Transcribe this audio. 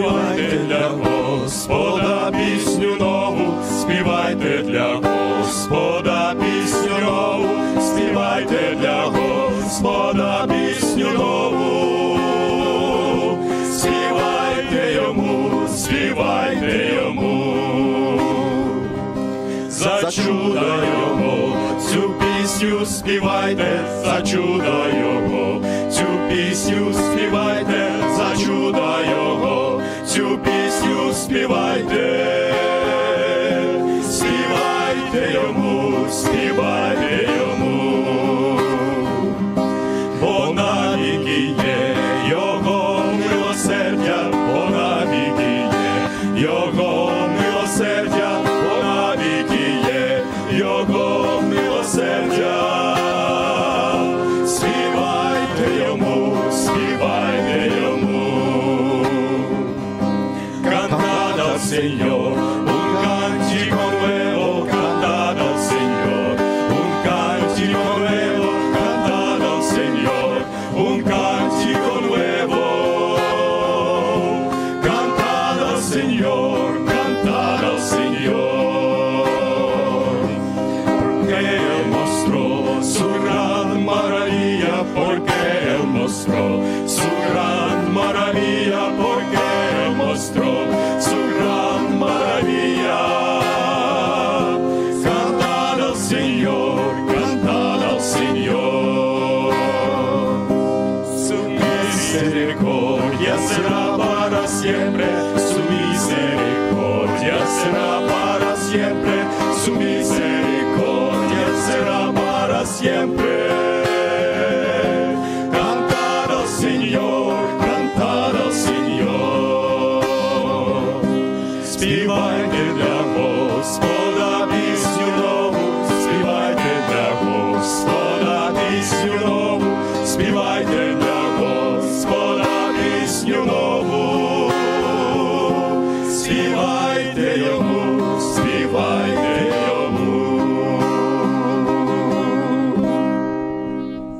співайте для Господа пісню нову, співайте для Господа пісню нову, співайте для Господа пісню нову, співайте йому, співайте йому, за чудо його, цю пісню співайте, за чудо його, цю пісню співайте, співайте, співайте йому, співайте Señor, un cántico nuevo, cantada al Señor, un cántico nuevo, cantada al Señor, un cántico nuevo. Cantada al Señor, cantada al Señor. Porque Él mostró su gran maravilla, porque Él mostró su gran Señor, cantad al Señor. Su misericordia será para siempre, su misericordia será para siempre, su misericordia será para siempre. Cantad al Señor, cantad al Señor. Yeah.